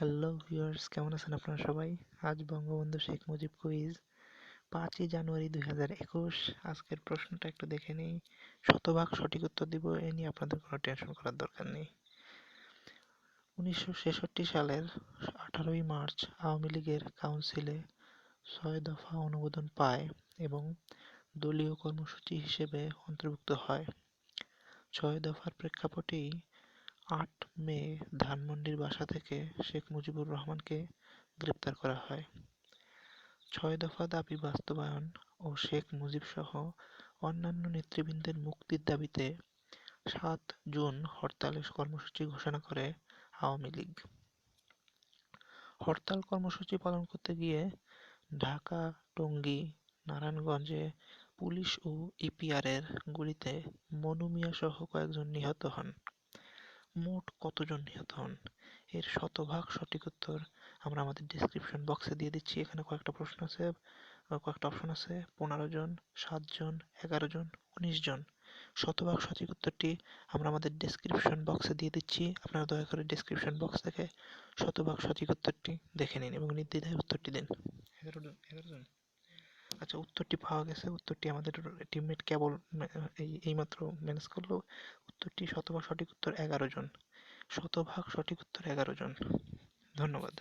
Hello viewers কেমন আছেন আপনারা সবাই? আজ বঙ্গবন্ধু শেখ মুজিব কুইজ পাঁচই জানুয়ারি দুই হাজার একুশ। আজকের প্রশ্নটা একটু দেখে নিই। শতভাগ সঠিক উত্তর দিব, এ নিয়ে আপনাদের কোনো টেনশন করার দরকার নেই। উনিশশো ছেষট্টি সালের আঠারোই মার্চ আওয়ামী লীগের কাউন্সিলে ছয় দফা অনুমোদন পায় এবং দলীয় কর্মসূচি হিসেবে অন্তর্ভুক্ত হয়। ছয় দফার প্রেক্ষাপটেই আট মে ধানমন্ডির বাসা থেকে শেখ মুজিবুর রহমানকে গ্রেপ্তার করা হয়। ছয় দফা দাবি বাস্তবায়ন ও শেখ মুজিবসহ অন্যান্য নেতৃবৃন্দের মুক্তির দাবিতে সাত জুন হরতালের কর্মসূচি ঘোষণা করে আওয়ামী লীগ। হরতাল কর্মসূচি পালন করতে গিয়ে ঢাকা, টঙ্গী, নারায়ণগঞ্জে পুলিশ ও ইপিআরের গুলিতে মনু মিয়া সহ কয়েকজন নিহত হন। মোট কতজন নিহত হন? এর শতভাগ সঠিক উত্তর আমরা আমাদের ডিসক্রিপশন বক্সে দিয়ে দিচ্ছি। এখানে কয়েকটা প্রশ্ন আছে কয়েকটা অপশন আছে। পনেরো জন সাতজন এগারো জন, উনিশ জন। শতভাগ সঠিক উত্তরটি আমরা আমাদের ডেসক্রিপশন বক্সে দিয়ে দিচ্ছি। আপনারা দয়া করে ডেসক্রিপশন বক্স থেকে শতভাগ সঠিক উত্তরটি দেখে নিন এবং নির্দ্বিধায় উত্তরটি দিন। এগারো জন এগারো জন? আচ্ছা উত্তরটি পাওয়া গেছে। উত্তরটি আমাদের টিমমেট কেবল এই, এইমাত্র ম্যানেজ করল। উত্তরটি শতভাগ সঠিক উত্তর এগারো জন। শতভাগ সঠিক উত্তর এগারো জন। ধন্যবাদ।